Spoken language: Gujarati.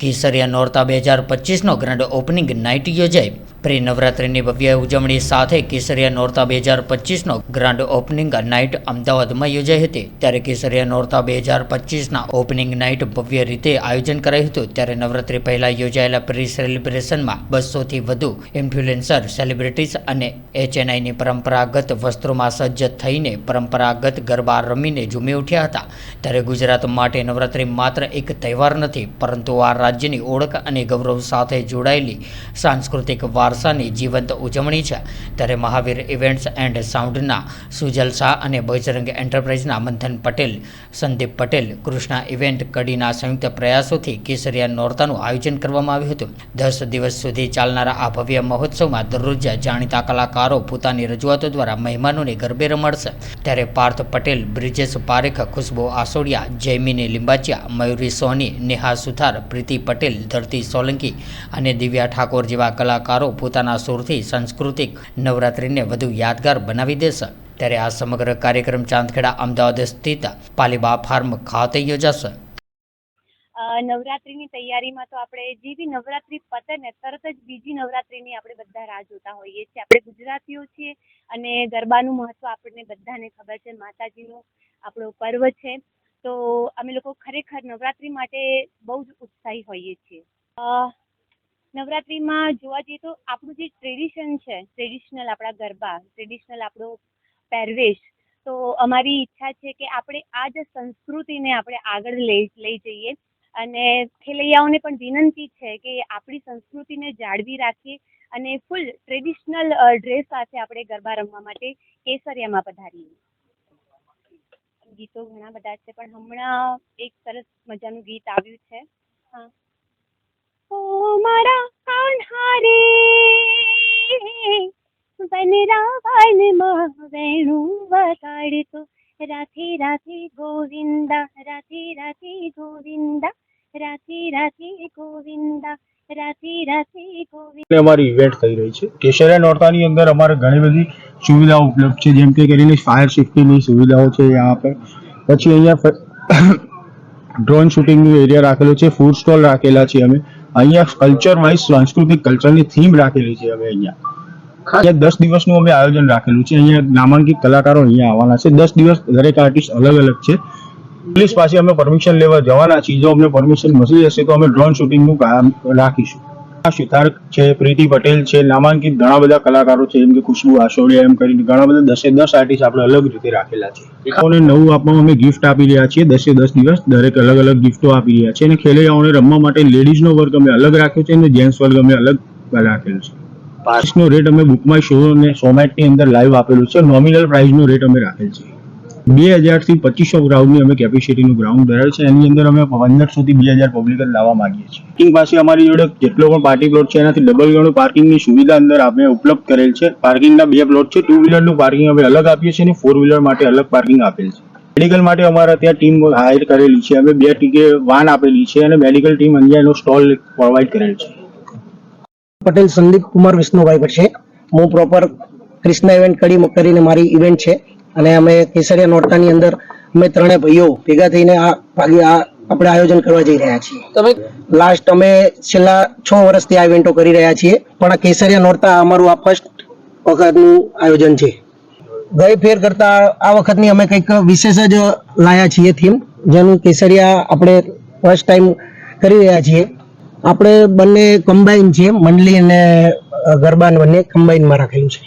કેસરિયા નોરતા બે હજાર પચીસનો ગ્રાન્ડ ઓપનિંગ નાઇટ યોજાઈ પ્રી નવરાત્રિની ભવ્ય ઉજવણી સાથે કેસરિયા નોરતા બે હજાર પચીસનો ગ્રાન્ડ ઓપનિંગ નાઇટ અમદાવાદમાં યોજાઈ હતી. ત્યારે કેસરિયા નોરતા બે હજાર પચીસના ઓપનિંગ નાઇટ ભવ્ય રીતે આયોજન કરાયું હતું. ત્યારે નવરાત્રિ પહેલા યોજાયેલા પ્રી સેલિબ્રેશનમાં બસોથી વધુ ઇન્ફ્લુએન્સર, સેલિબ્રિટીઝ અને એચએનઆઈની પરંપરાગત વસ્ત્રોમાં સજ્જ થઈને પરંપરાગત ગરબા રમીને ઝૂમી ઉઠ્યા હતા. ત્યારે ગુજરાત માટે નવરાત્રિ માત્ર એક તહેવાર નથી, પરંતુ આ રાજ્યની ઓળખ અને ગૌરવ સાથે જોડાયેલી સાંસ્કૃતિક વારસાની જીવંત ઉજવણી છે. ત્યારે મહાવીર ઇવેન્ટ્સ એન્ડ સાઉન્ડના સુજલ શાહ અને બજરંગ એન્ટરપ્રાઇઝના મંથન પટેલ, સંદીપ પટેલ, કૃષ્ણા ઇવેન્ટ, કડીના સંયુક્ત પ્રયાસોથી કેસરિયા નોરતાનું આયોજન કરવામાં આવ્યું હતું. દસ દિવસ સુધી ચાલનારા આ ભવ્ય મહોત્સવમાં દરરોજ જાણીતા કલાકારો પોતાની રજૂઆતો દ્વારા મહેમાનોને ગરબે રમાડશે. ત્યારે પાર્થ પટેલ, બ્રિજેશ પારેખ, ખુશ્બુ આસોડિયા, જૈમિની લિંબાચિયા, મયુરી સોની, નેહા સુથાર, પ્રીતિ પટેલ, ધરતી સોલંકી અને દિવ્યા ઠાકોર જેવા કલાકારો પોતાના સુરથી સાંસ્કૃતિક નવરાત્રિને વધુ યાદગાર બનાવી દેશે. ત્યારે આ સમગ્ર કાર્યક્રમ ચાંદખેડા, અમદાવાદ સ્થિત પાલીબા ફાર્મ ખાતે યોજાશે. નવરાત્રિની તૈયારીમાં તો આપણે જે બી નવરાત્રિ પતે ને તરત જ બીજી નવરાત્રિની આપણે બધા રાહ જોતા હોઈએ છીએ. આપણે ગુજરાતીઓ છીએ અને ગરબાનું મહત્ત્વ આપણને બધાને ખબર છે. માતાજીનું આપણો પર્વ છે. તો અમે લોકો ખરેખર નવરાત્રિ માટે બહુ જ ઉત્સાહી હોઈએ છીએ. નવરાત્રિમાં જોવા જઈએ તો આપણું જે ટ્રેડિશન છે ટ્રેડિશનલ આપણા ગરબા ટ્રેડિશનલ આપણો પહેરવેશ, તો અમારી ઈચ્છા છે કે આપણે આ જ સંસ્કૃતિને આપણે આગળ લઈ લઈ જઈએ. અને ખેલૈયાઓને પણ વિનંતી છે કે આપણી સંસ્કૃતિને જાળવી રાખીએ અને ફૂલ ટ્રેડિશનલ ડ્રેસ સાથે આપણે ગરબા રમવા માટે કેસરિયામાં પધારીએ. ગીતો ઘણા બધા છે, પણ હમણાં એક સરસ મજાનું ગીત આવ્યું છે. હા. મારા કાન્હા રે વનરાવનમાં વેણું વગાડતો. રાધે રાધે ગોવિંદા, રાધે રાધે ગોવિંદા, રાધે રાધે ગોવિંદા અમારી ઇવેન્ટ થઈ રહી છે. કેશરિયા નોરતાની અંદર અમારે ઘણી બધી સુવિધાઓ ઉપલબ્ધ છે. જેમ કે કરીને ફાયર સેફ્ટીની સુવિધાઓ છે યહાં પર. પછી અહીંયા ડ્રોન શૂટિંગનું એરિયા રાખેલો છે. ફૂડ સ્ટોલ રાખેલા છે અમે. અહીંયા કલ્ચર વાઇઝ સાંસ્કૃતિક કલ્ચરની થીમ રાખેલી છે અમે અહીંયા. અહીંયા દસ દિવસનું અમે આયોજન રાખેલું છે. અહીંયા નામાંકિત કલાકારો અહીંયા આવવાના છે. દસ દિવસ દરેક આર્ટિસ્ટ અલગ અલગ છે. પોલીસ પાસે અમે પરમિશન લેવા જવાના છીએ. જો અમને પરમિશન મળી જશે તો અમે ડ્રોન શૂટિંગનું કામ રાખીશું. સિતાર છે, પ્રીતિ પટેલ છે, નામાંકિત ઘણા બધા કલાકારો છે, જેમ કે ખુશ્બુ આસોડિયા, એમ કરીને ઘણા બધા દસે દસ આર્ટિસ્ટ આપણે અલગ રીતે રાખેલા છે. એકાઓને નવું આપવામાં અમે ગિફ્ટ આપી રહ્યા છીએ, દસે દસ દિવસ દરેક અલગ અલગ ગિફ્ટો આપી રહ્યા છે. અને ખેલૈયાઓને રમવા માટે લેડીઝનો વર્ગ અમે અલગ રાખ્યો છે અને જેન્ટ્સ વર્ગ અમે અલગ રાખેલો છે. પાસનો રેટ અમે બુકમાય શો અને સોમેટની અંદર લાઈવ આપેલું છે. નોમિનલ પ્રાઇસનો રેટ અમે રાખેલ છે. બે હજારથી પચીસો ગ્રાઉન્ડની અમે કેપેસિટીનું ગ્રાઉન્ડ ધરાવે છે એની અંદર અમે પંદરસોથી બે હજાર પબ્લિક લાવવા માંગીએ છીએ. પાર્કિંગ પાસે અમારી જોડે જેટલો પણ પાર્ટી પ્લોટ છે, એનાથી ડબલ ગણું પાર્કિંગની સુવિધા અંદર અમે ઉપલબ્ધ કરેલ છે. પાર્કિંગના બે પ્લોટ છે ટુ વ્હીલરનું પાર્કિંગ અમે અલગ આપીએ છીએ અને ફોર વ્હીલર માટે અલગ પાર્કિંગ આપેલ છે. મેડિકલ માટે અમારા ત્યાં ટીમ હાયર કરેલી છે. અમે બે ટીકે વાન આપેલી છે અને મેડિકલ ટીમ અહીંયા એનો સ્ટોલ પ્રોવાઈડ કરેલ છે. પટેલ સંદીપ કુમાર વિષ્ણુભાઈ છે હું પ્રોપર ક્રિષ્ના ઇવેન્ટ કડી કરીને મારી ઇવેન્ટ છે. અને અમે કેસરિયા નોરતાની અંદર અમે ત્રણેય ભાઈઓ ભેગા થઈને આ ભાગે આ આપણે આયોજન કરવા જઈ રહ્યા છીએ. તમે લાસ્ટ અમે છેલ્લા છ વર્ષથી આ ઇવેન્ટો કરી રહ્યા છીએ પણ આ કેસરિયા નોરતા અમારું આ ફર્સ્ટ વખતનું આયોજન છે. ગઈ ફેર કરતા આ વખતની અમે કંઈક વિશેષ જ લાયા છીએ થીમ જેનું કેસરિયા આપણે ફર્સ્ટ ટાઈમ કરી રહ્યા છીએ. આપણે બંને કમ્બાઈન છે મંડલી અને ગરબાન ગરબા બંને કમ્બાઈનમાં રાખેલું છે.